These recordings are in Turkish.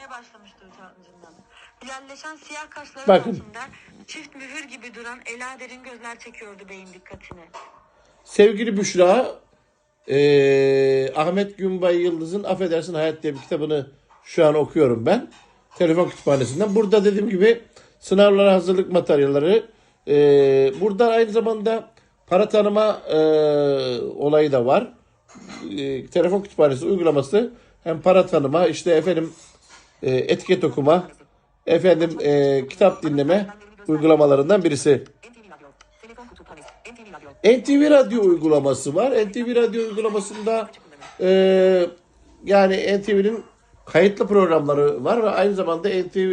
görmeye başlamıştı utancından. Hilalleşen siyah kaşların Bakın. altında çift mühür gibi duran ela derin gözler çekiyordu beyin dikkatini. Sevgili Büşra, eee, Ahmet Günbay Yıldız'ın Affedersin Hayat diye bir kitabını şu an okuyorum ben. Telefon kütüphanesinden. Burada dediğim gibi sınavlara hazırlık materyalleri. eee, burada aynı zamanda para tanıma eee, olayı da var. Eee, telefon kütüphanesi uygulaması hem para tanıma işte efendim eee, etiket okuma efendim eee, kitap dinleme uygulamalarından birisi. NTV Radyo, uygulaması var. NTV Radyo uygulamasında e, yani NTV'nin kayıtlı programları var ve aynı zamanda NTV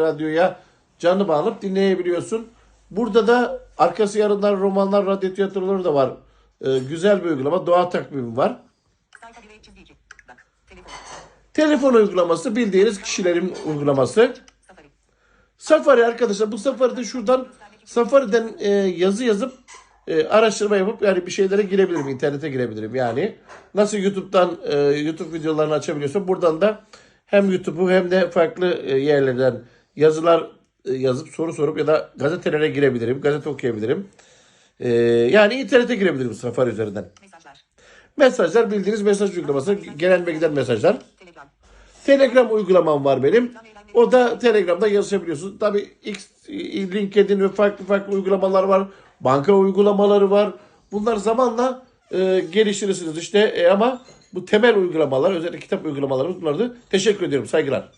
Radyo'ya canlı bağlanıp dinleyebiliyorsun. Burada da arkası yarınlar, romanlar, radyo tiyatroları da var. E, güzel bir uygulama. Doğa takvimi var. Telefon, uygulaması bildiğiniz kişilerin uygulaması. safari, Safari arkadaşlar bu Safari'de şuradan Safari'den e, yazı yazıp e, araştırma yapıp yani bir şeylere girebilirim, internete girebilirim yani. Nasıl YouTube'dan e, YouTube videolarını açabiliyorsun buradan da hem YouTube'u hem de farklı e, yerlerden yazılar e, yazıp soru sorup ya da gazetelere girebilirim, gazete okuyabilirim. E, yani internete girebilirim Safari üzerinden. mesajlar, Mesajlar bildiğiniz mesaj uygulaması, gelen ve giden mesajlar. Telegram, uygulamam var benim. O da Telegram'da yazışabiliyorsun. Tabii X, LinkedIn ve farklı farklı uygulamalar var. Banka uygulamaları var. Bunlar zamanla e, geliştirirsiniz işte E, ama bu temel uygulamalar özellikle kitap uygulamalarımız bunlardı. Teşekkür ediyorum. Saygılar.